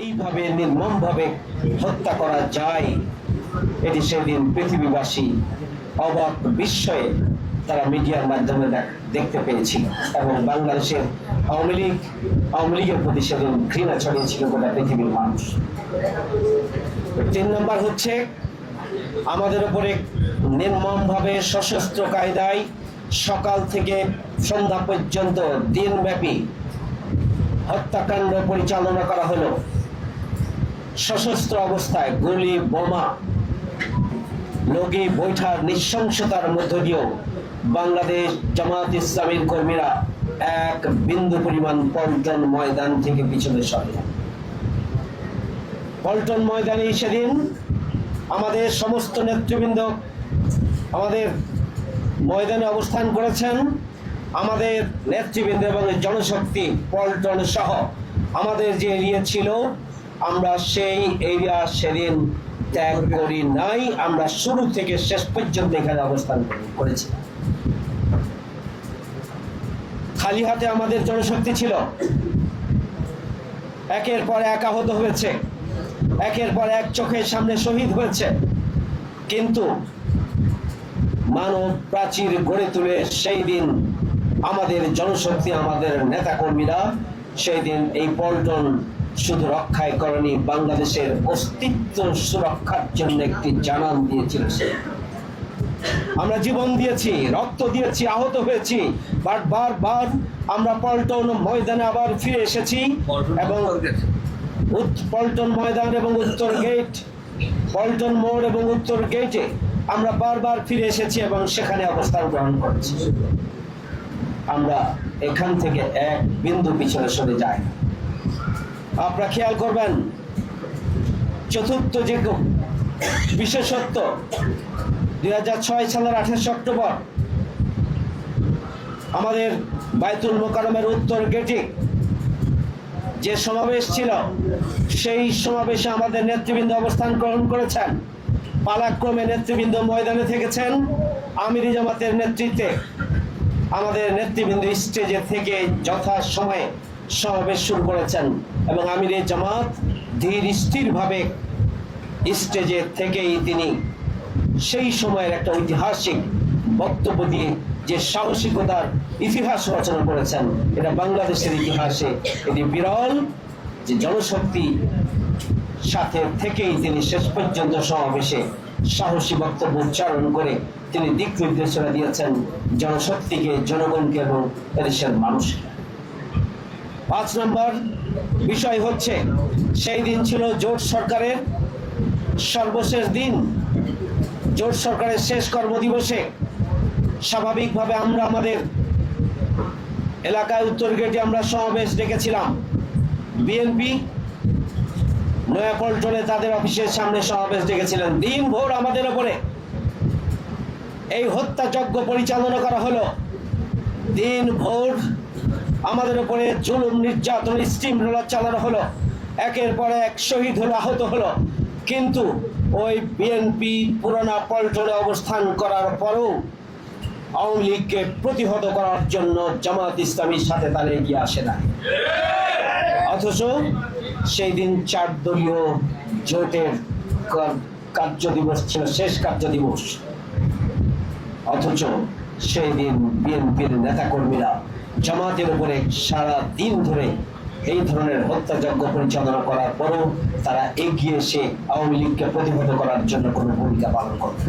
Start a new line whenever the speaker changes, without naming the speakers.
এইভাবে নির্মমভাবে হত্যা করা যায়, এটি সেদিন পৃথিবীবাসী অবাক বিস্ময়ে তারা মিডিয়ার মাধ্যমে দেখতে পেয়েছিল এবং বাংলাদেশের আওয়ামী লীগ, আওয়ামী লীগের প্রতি সেদিন ঘৃণা ছড়িয়েছিল গোটা পৃথিবীর মানুষ। তিন নম্বর হচ্ছে, আমাদের উপরে নির্মমভাবে সশস্ত্র কায়দায় সকাল থেকে সন্ধ্যা পর্যন্ত দিনব্যাপী হত্যাকাণ্ড পরিচালনা করা হলো। সশস্ত্র অবস্থায় গুলি, বোমা, লগি, বৈঠার নৃশংসতার মধ্য দিয়েও বাংলাদেশ জামাত ইসলামীর কর্মীরা এক বিন্দু পরিমাণ পল্টন ময়দান থেকে পিছনে সরে। পল্টন ময়দানে সেদিন আমাদের সমস্ত নেতৃবৃন্দ আমাদের ময়দানে অবস্থান করেছেন। আমাদের নেতৃবৃন্দ এবং জনশক্তি পল্টন সহ আমাদের যে এরিয়া ছিল আমরা সেই এরিয়া সেদিন ত্যাগ করি নাই, আমরা শুরু থেকে শেষ পর্যন্ত এখানে অবস্থান করেছি। খালি হাতে আমাদের জনশক্তি ছিল। একের পর এক আহত হয়েছে, একের পর এক চোখের সামনে শহীদ হয়েছে। কিন্তু মানব প্রাচীর গড়ে তুলে সেই দিন আমাদের জনশক্তি, আমাদের নেতাকর্মীরা সেই দিন এই পল্টন শুধু রক্ষায় করেনি বাংলাদেশের অস্তিত্ব সুরক্ষার জন্য একটি জানান দিয়েছিল সে। আমরা জীবন দিয়েছি রক্ত দিয়েছি আহত হয়েছি বাট বারবার আমরা পল্টন ময়দানে আবার ফিরে এসেছি এবং পল্টন ময়দান এবং উত্তর গেট পল্টন মোড় এবং উত্তর গেটে আমরা বারবার ফিরে এসেছি এবং সেখানে অবস্থান গ্রহণ করেছি। আমরা এখান থেকে এক বিন্দু পিছনে সরে যাই। না। আপনারা খেয়াল করবেন, চতুর্থ যে বিশেষত্ব, দুই হাজার ছয় সালের আঠাশে অক্টোবর, আমাদের বায়তুল মোকারমের উত্তর গেটে যে সমাবেশ ছিল, সেই সমাবেশে আমাদের নেতৃবৃন্দ অবস্থান গ্রহণ করেছেন। পালাক্রমে নেতৃবৃন্দ ময়দানে থেকেছেন। আমিরি জামাতের নেতৃত্বে আমাদের নেতৃবৃন্দ স্টেজে থেকে যথা সময়ে সমাবেশ শুরু করেছেন এবং আমিরে জামাত ধীর স্থিরভাবে স্টেজে থেকেই তিনি সেই সময়ের একটা ঐতিহাসিক বক্তব্য দিয়ে যে সাহসিকতার ইতিহাস রচনা করেছেন, এটা বাংলাদেশের ইতিহাসে এটি বিরল যে জনশক্তি সাথে থেকেই তিনি শেষ পর্যন্ত সমাবেশে সাহসী বক্তব্য উচ্চারণ করে তিনি দিক নির্দেশনা দিয়েছেন জনশক্তিকে, জনগণকে এবং এদেশের মানুষকে। পাঁচ নম্বর বিষয় হচ্ছে, সেই দিন ছিল জোট সরকারের সর্বশেষ দিন। জোট সরকারের শেষ কর্মদিবসে স্বাভাবিকভাবে আমরা আমাদের এলাকায় উত্তর গেটে আমরা সমাবেশ ডেকেছিলাম। বিএনপি নয়াপল্টনে তাদের অফিসের সামনে সমাবেশ ডেকেছিলেন। দিন ভোর আমাদের ওপরে এই হত্যাযজ্ঞ পরিচালনা করা হলো। দিন ভোর আমাদের উপরে জুলুম, নির্যাতন, স্টিম রোলার চালানো হলো। একের পর এক শহীদ হলো, আহত হলো। কিন্তু ওই বিএনপি পুরানা পল্টনে অবস্থান করার পরেও আওয়ামী লীগকে প্রতিহত করার জন্য জামাত ইসলামীর সাথে তারা এগিয়ে আসে না। অথচ সেই দিন চার দলীয় জোটের কার্য দিবস ছিল, শেষ কার্য দিবস। অথচ সেই দিন বিএনপির নেতাকর্মীরা জামাতের উপরে সারা দিন ধরে এই ধরনের হত্যাযজ্ঞ পরিচালনা করার পরও তারা এগিয়ে এসে আওয়ামী লীগকে প্রতিহত করার জন্য কোনো ভূমিকা পালন করবে।